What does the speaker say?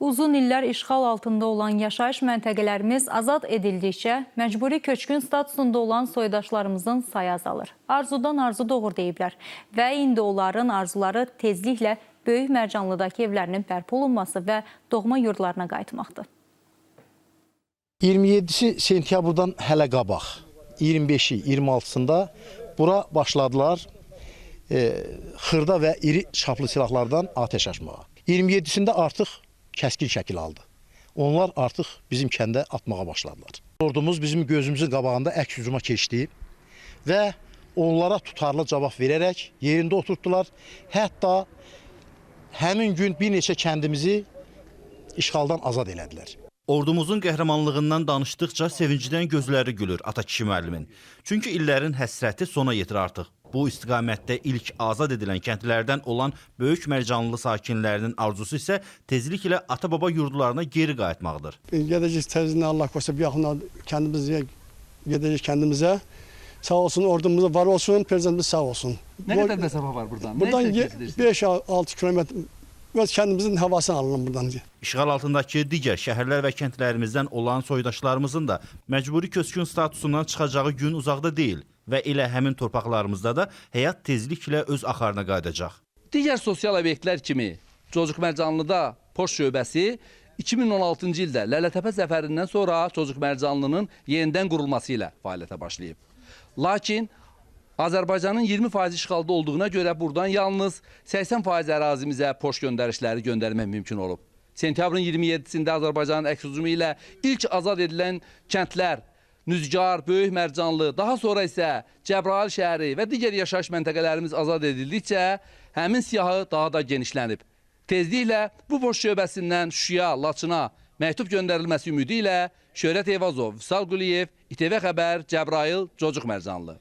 Uzun illər işğal altında olan yaşayış məntəqələrimiz azad edildikcə məcburi köçkün statusunda olan soydaşlarımızın sayı azalır. Arzudan arzu doğur deyiblər və indi onların arzuları tezliklə Böyük Mərcanlıdakı evlərinin bərpa olunması və doğma yurdlarına qayıtmaqdır. 27-si sentyabrdan hələ qabaq, 25-i, 26-sında bura başladılar e, xırda və iri çaplı silahlardan atəş açmağa. 27-sində artıq kəskin şəkil aldı. Onlar artıq bizim kəndə atmağa başladılar. Ordumuz bizim gözümüzün qabağında əks hücuma keçdi və onlara tutarlı cavab verərək yerində oturtdular. Hətta həmin gün bir neçə kəndimizi işğaldan azad elədilər. Ordumuzun qəhrəmanlığından danışdıqca sevincdən gözləri gülür ata kişi müəllimin. Çünki illərin həsrəti sona yetir artıq. Bu istiqamətdə ilk azad edilən kəndlərdən olan Böyük Mərcanlı sakinlərinin arzusu isə tezliklə ata-baba yurdlarına geri qayıtmaqdır. Gedəcək təzədən Allah qoysa bir yaxına kəndimizə gedəcək kəndimizə. Sağ olsun ordumuz var olsun, prezidentimiz sağ olsun. Ne kadar mesafe var buradan? Buradan ne istəyirsiniz? 5-6 kilometr öz kəndimizin havasını alınır buradan. İşğal altındakı digər şəhərlər və kəndlərimizdən olan soydaşlarımızın da məcburi köçkün statusundan çıxacağı gün uzaqda deyil və elə həmin torpaqlarımızda da həyat tezliklə öz axarına qayıdacaq. Digər sosial obyektlər kimi Cocuq Mərcanlıda Poşt şöbəsi 2016-cı ildə Lələtəpə zəfərindən sonra Cocuq Mərcanlının yenidən qurulması ilə fəaliyyətə başlayıb. Lakin Azərbaycanın 20% işğalda olduğuna görə buradan yalnız 80% ərazimizə poşt göndərişləri göndərmək mümkün olub. Sentyabrın 27-sində Azərbaycanın əks hücumu ilə ilk azad edilən kəndlər Nüzgar, Böyük Mərcanlı, daha sonra isə Cəbrayıl şəhəri və digər yaşayış məntəqələrimiz azad edildikcə həmin siyahı daha da genişlənib. Tezliklə bu poçt şöbəsindən Şuşaya, Laçına məktub göndərilməsi ümidi ilə Şöhrət Eyvazov, Vüsal Quliyev, İTV Xəbər, Cəbrayıl, Cocuq Mərcanlı.